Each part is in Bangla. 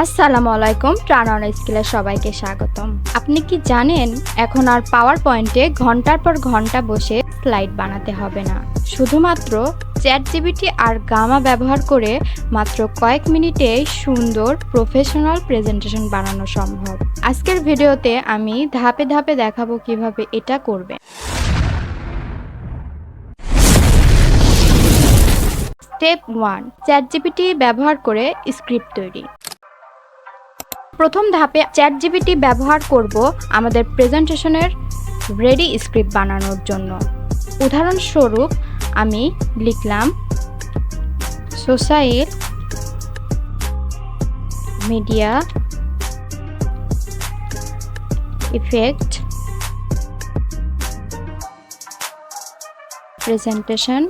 আসসালামু আলাইকুম অন স্কিলের সবাইকে স্বাগতম। আপনি কি জানেন, এখন আর পাওয়ার পয়েন্টে ঘণ্টার পর ঘণ্টা বসে স্লাইড বানাতে হবে না। শুধুমাত্র চ্যাট জিবিটি আর গামা ব্যবহার করে মাত্র কয়েক মিনিটে সুন্দর প্রফেশনাল প্রেজেন্টেশন বানানো সম্ভব। আজকের ভিডিওতে আমি ধাপে ধাপে দেখাবো কীভাবে এটা করবে স্টেপ ওয়ান চ্যাট জিপিটি ব্যবহার করে স্ক্রিপ্ট তৈরি। প্রথম ধাপে চ্যাট জিবিটি ব্যবহার করব আমাদের প্রেজেন্টেশনের রেডি স্ক্রিপ্ট বানানোর জন্য। উদাহরণস্বরূপ, আমি লিখলাম, social media effect presentation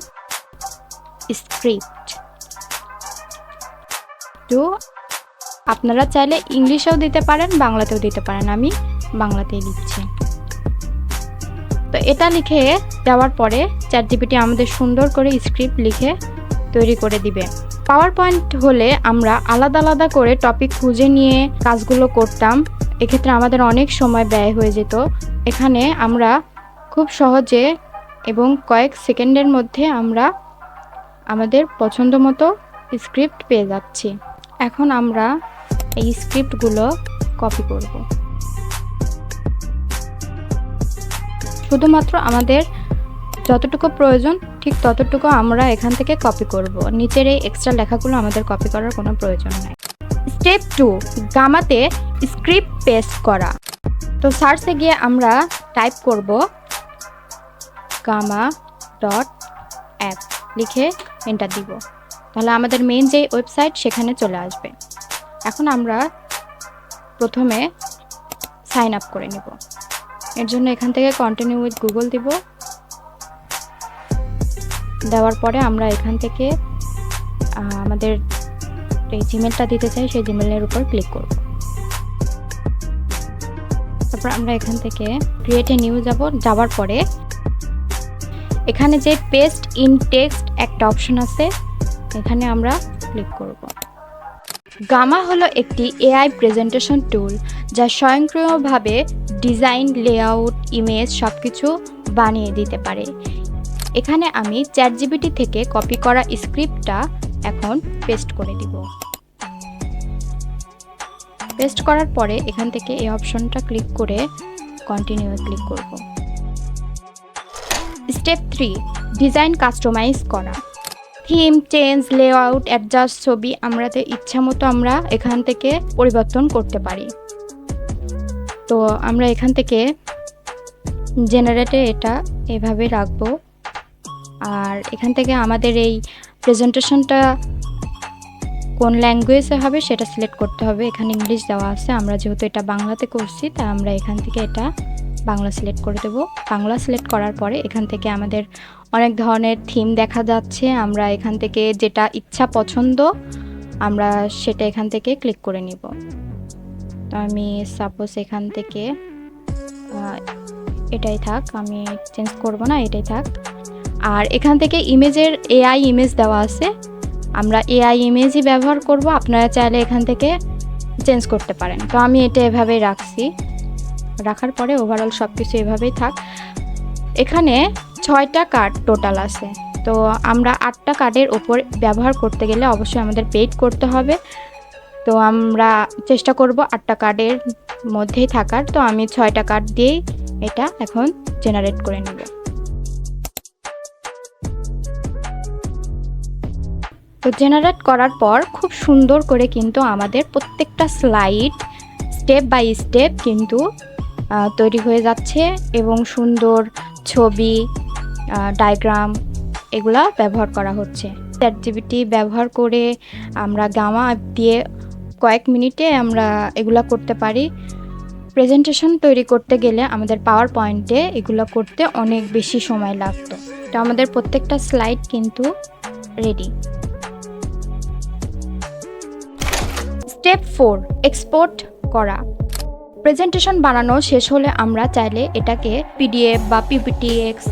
script তো আপনারা চাইলে ইংলিশেও দিতে পারেন, বাংলাতেও দিতে পারেন। আমি বাংলাতেই লিখছি। তো এটা লিখে দেওয়ার পরে চ্যাট জিপিটি আমাদের সুন্দর করে স্ক্রিপ্ট লিখে তৈরি করে দিবে। পাওয়ার পয়েন্ট হলে আমরা আলাদা আলাদা করে টপিক খুঁজে নিয়ে কাজগুলো করতাম। এক্ষেত্রে আমাদের অনেক সময় ব্যয় হয়ে যেত। এখানে আমরা খুব সহজে এবং কয়েক সেকেন্ডের মধ্যে আমরা আমাদের পছন্দ মতো স্ক্রিপ্ট পেয়ে যাচ্ছি। এখন আমরা এই স্ক্রিপ্টগুলো কপি করব। শুধুমাত্র আমাদের যতটুকু প্রয়োজন, ঠিক ততটুকু আমরা এখান থেকে কপি করব। নিচের এই এক্সট্রা লেখাগুলো আমাদের কপি করার কোনো প্রয়োজন নাই। স্টেপ টু গামাতে স্ক্রিপ্ট পেস্ট করা। তো সার্চে গিয়ে আমরা টাইপ করব গামা ডট অ্যাপ লিখে এন্টার দিব। তাহলে আমাদের মেন যে ওয়েবসাইট সেখানে চলে আসবে। এখন আমরা প্রথমে সাইন আপ করে নিব। এর জন্য এখান থেকে কন্টিনিউ উইথ গুগল দিব। দেওয়ার পরে আমরা এখান থেকে আমাদের এই জিমেলটা দিতে চাই, সেই জিমেলের উপর ক্লিক করব। তারপর আমরা এখান থেকে ক্রিয়েট নিউ যাব। যাওয়ার পরে এখানে যে পেস্ট ইন টেক্সট একটা অপশন আছে এখানে আমরা ক্লিক করব। গামা হলো একটি এআই প্রেজেন্টেশন টুল যা স্বয়ংক্রিয়ভাবে ডিজাইন লেআউট ইমেজ সব কিছু বানিয়ে দিতে পারে। এখানে আমি চ্যাট জিবিটি থেকে কপি করা স্ক্রিপ্টটা এখন পেস্ট করে দিব। পেস্ট করার পরে এখান থেকে এই অপশনটা ক্লিক করে কন্টিনিউ ক্লিক করব। স্টেপ থ্রি ডিজাইন কাস্টমাইজ করা। থিম চেঞ্জ লেআউট, অ্যাডজাস্ট ছবি আমাদের ইচ্ছা মতো আমরা এখান থেকে পরিবর্তন করতে পারি। তো আমরা এখান থেকে জেনারেটে এটা এভাবে রাখব। আর এখান থেকে আমাদের এই প্রেজেন্টেশনটা কোন ল্যাঙ্গুয়েজে হবে সেটা সিলেক্ট করতে হবে। এখানে ইংলিশ দেওয়া আছে। আমরা যেহেতু এটা বাংলাতে করছি তাই আমরা এখান থেকে এটা বাংলা সিলেক্ট করে দেব। বাংলা সিলেক্ট করার পরে এখান থেকে আমাদের অনেক ধরনের থিম দেখা যাচ্ছে। আমরা এখান থেকে যেটা ইচ্ছা পছন্দ, আমরা সেটা এখান থেকে ক্লিক করে নিব। তো আমি সাপোজ এখান থেকে এটাই থাক, আমি চেঞ্জ করব না, এটাই থাক। আর এখান থেকে ইমেজের এআই ইমেজ দেওয়া আছে। আমরা এআই ইমেজই ব্যবহার করব, আপনারা চাইলে এখান থেকে চেঞ্জ করতে পারেন। তো আমি এটা এভাবেই রাখছি। রাখার পরে ওভারঅল সব কিছু এভাবেই থাক। এখানে ছয়টা কার্ড টোটাল আছে। তো আমরা আটটা কার্ডের ওপর ব্যবহার করতে গেলে অবশ্যই আমাদের পেড করতে হবে। তো আমরা চেষ্টা করব আটটা কার্ডের মধ্যেই থাকার। তো আমি ছয়টা কার্ড দিয়েই এটা এখন জেনারেট করে নেব। তো জেনারেট করার পর খুব সুন্দর করে কিন্তু আমাদের প্রত্যেকটা স্লাইড স্টেপ বাই স্টেপ কিন্তু তৈরি হয়ে যাচ্ছে এবং সুন্দর ছবি ডায়াগ্রাম এগুলা ব্যবহার করা হচ্ছে। চ্যাট জিবিটি ব্যবহার করে আমরা গামা দিয়ে কয়েক মিনিটে আমরা এগুলা করতে পারি। প্রেজেন্টেশন তৈরি করতে গেলে আমাদের পাওয়ার পয়েন্টে এগুলো করতে অনেক বেশি সময় লাগতো। তো আমাদের প্রত্যেকটা স্লাইড কিন্তু রেডি স্টেপ ফোর এক্সপোর্ট করা। প্রেজেন্টেশন বানানো শেষ হলে আমরা চাইলে এটাকে পিডিএফ বা পিপিটিএক্স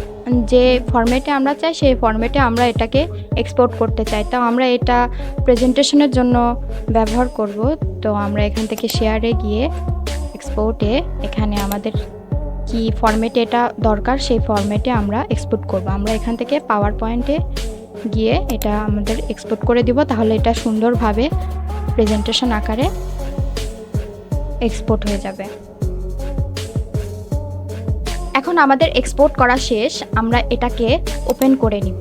যে ফরম্যাটে আমরা চাই, সেই ফরম্যাটে আমরা এটাকে এক্সপোর্ট করতে চাই। তো আমরা এটা প্রেজেন্টেশনের জন্য ব্যবহার করব। তো আমরা এখান থেকে শেয়ারে গিয়ে এক্সপোর্টে এখানে আমাদের কি ফরম্যাটে এটা দরকার, সেই ফরম্যাটে আমরা এক্সপোর্ট করব। আমরা এখান থেকে পাওয়ার পয়েন্টে গিয়ে এটা আমাদের এক্সপোর্ট করে দিব। তাহলে এটা সুন্দরভাবে প্রেজেন্টেশন আকারে এক্সপোর্ট হয়ে যাবে। এখন আমাদের এক্সপোর্ট করা শেষ, আমরা এটাকে ওপেন করে নিব।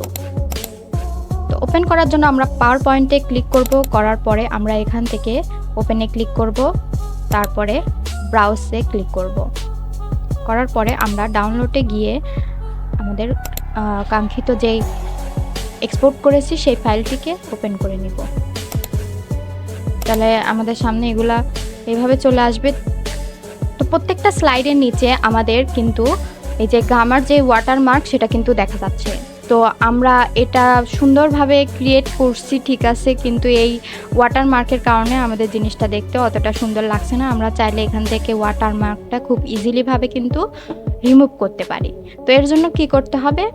তো ওপেন করার জন্য আমরা পাওয়ার পয়েন্টে ক্লিক করব, করার পরে আমরা এখান থেকে ওপেনে ক্লিক করব, তারপরে ব্রাউজে ক্লিক করব। করার পরে আমরা ডাউনলোডে গিয়ে আমাদের কাঙ্ক্ষিত যেই এক্সপোর্ট করেছি সেই ফাইলটিকে ওপেন করে নিব। তাহলে আমাদের সামনে এগুলা এইভাবে চলে আসবে। তো প্রত্যেকটা স্লাইডের নিচে আমাদের কিন্তু এই যে গামার যে ওয়াটারমার্ক সেটা কিন্তু দেখা যাচ্ছে। তো আমরা এটা সুন্দরভাবে ক্রিয়েট করছি, ঠিক আছে, কিন্তু এই ওয়াটারমার্কের কারণে আমাদের জিনিসটা দেখতে অতটা সুন্দর লাগছে না। আমরা চাইলে এখান থেকে ওয়াটারমার্কটা খুব ইজিলিভাবে কিন্তু রিমুভ করতে পারি। তো এর জন্য কি করতে হবে?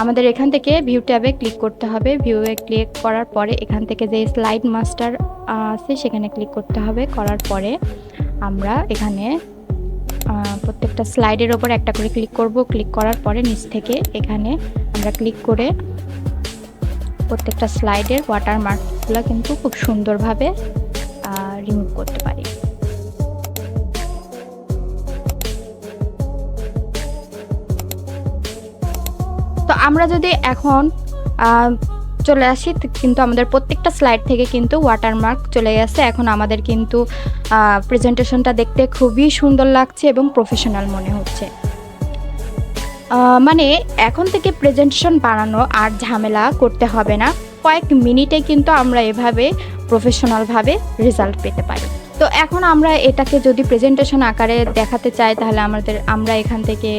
আমাদের এখান থেকে ভিউ ট্যাবে ক্লিক করতে হবে। ভিউয়ে ক্লিক করার পরে এখান থেকে যে স্লাইড মাস্টার আছে, সেখানে ক্লিক করতে হবে। করার পরে আমরা এখানে প্রত্যেকটা স্লাইডের ওপর একটা করে ক্লিক করব। ক্লিক করার পরে নিচ থেকে এখানে আমরা ক্লিক করে প্রত্যেকটা স্লাইডের ওয়াটারমার্কগুলো কিন্তু খুব সুন্দরভাবে রিমুভ করতে পারি। আমরা যদি এখন চলে আসি কিন্তু আমাদের প্রত্যেকটা স্লাইড থেকে কিন্তু ওয়াটারমার্ক চলে গেছে। এখন আমাদের কিন্তু প্রেজেন্টেশনটা দেখতে খুবই সুন্দর লাগছে এবং প্রফেশনাল মনে হচ্ছে। মানে এখন থেকে প্রেজেন্টেশন বানানো আর ঝামেলা করতে হবে না। কয়েক মিনিটে কিন্তু আমরা এভাবে প্রফেশনালভাবে রেজাল্ট পেতে পারি। তো এখন আমরা এটাকে যদি প্রেজেন্টেশন আকারে দেখাতে চাই, তাহলে আমাদের, আমরা এখান থেকে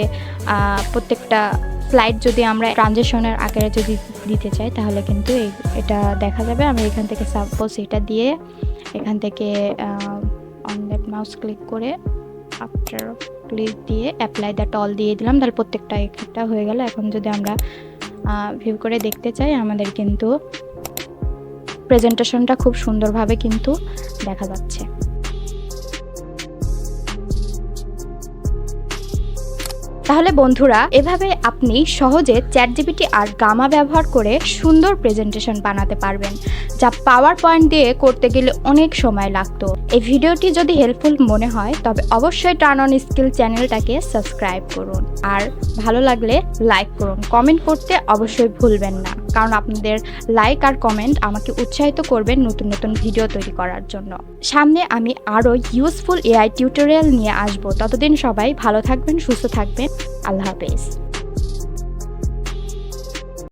প্রত্যেকটা স্লাইড যদি আমরা ট্রানজেকশনের আকারে যদি দিতে চাই, তাহলে কিন্তু এটা দেখা যাবে। আমি এখান থেকে সাপোজ এটা দিয়ে এখান থেকে অন লেফট মাউস ক্লিক করে আফটার ক্লিক দিয়ে অ্যাপ্লাই দ্যাট অল দিয়ে দিলাম। তাহলে প্রত্যেকটা একটা হয়ে গেল। এখন যদি আমরা ভিউ করে দেখতে চাই, আমাদের কিন্তু প্রেজেন্টেশনটা খুব সুন্দরভাবে কিন্তু দেখা যাচ্ছে। তাহলে বন্ধুরা, এভাবে আপনি সহজে চ্যাট জিপিটি আর গামা ব্যবহার করে সুন্দর প্রেজেন্টেশন বানাতে পারবেন, যা পাওয়ার পয়েন্ট দিয়ে করতে গেলে অনেক সময় লাগতো। এই ভিডিওটি যদি হেল্পফুল মনে হয়, তবে অবশ্যই টার্ন অন স্কিল চ্যানেলটাকে সাবস্ক্রাইব করুন। আর ভালো লাগলে লাইক করুন, কমেন্ট করতে অবশ্যই ভুলবেন না। কারণ আপনাদের লাইক আর কমেন্ট আমাকে উৎসাহিত করবে নতুন নতুন ভিডিও তৈরি করার জন্য। সামনে আমি আরও ইউজফুল এআই টিউটোরিয়াল নিয়ে আসব। ততদিন সবাই ভালো থাকবেন, সুস্থ থাকবেন। আল্লাহ হাফেজ।